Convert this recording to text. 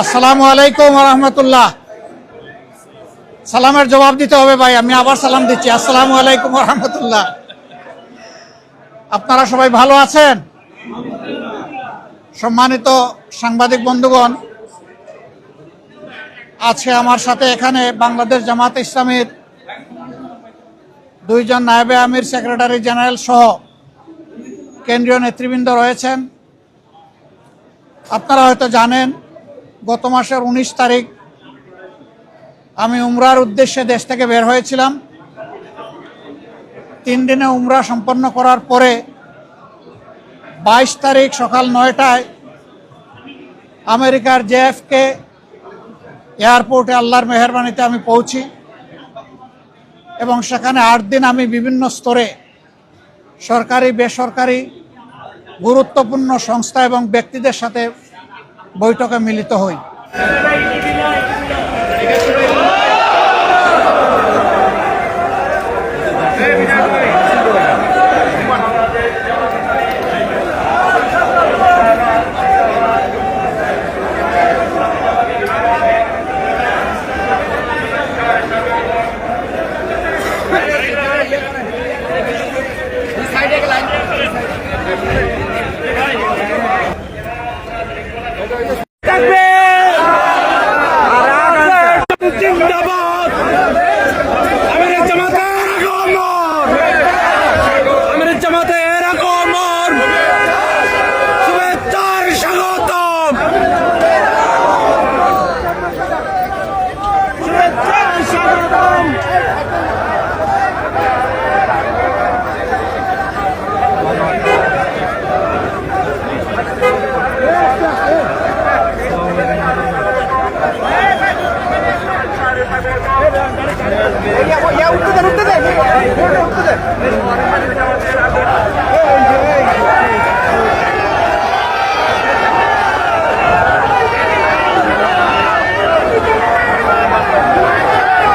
আসসালামু আলাইকুম রহমতুল্লাহ। সালামের জবাব দিতে হবে ভাই, আমি আবার সালাম দিচ্ছি। আসসালামু আলাইকুম রহমতুল্লাহ। আপনারা সবাই ভালো আছেন? সম্মানিত সাংবাদিক বন্ধুগণ আছে আমার সাথে এখানে বাংলাদেশ জামাত ইসলামের দুইজন নায়েবে আমির, সেক্রেটারি জেনারেল সহ কেন্দ্রীয় নেতৃবৃন্দ রয়েছেন। আপনারা হয়তো জানেন, গত মাসের উনিশ তারিখ আমি উমরার উদ্দেশ্যে দেশ থেকে বের হয়েছিলাম। তিন দিনে উমরা সম্পন্ন করার পরে বাইশ তারিখ সকাল নয়টায় আমেরিকার জেএফকে এয়ারপোর্টে আল্লাহর মেহরবানিতে আমি পৌঁছি। এবং সেখানে আট দিন আমি বিভিন্ন স্তরে সরকারি, বেসরকারি গুরুত্বপূর্ণ সংস্থা এবং ব্যক্তিদের সাথে বৈঠকে মিলিত হই। Ya, ya, usted, usted, usted.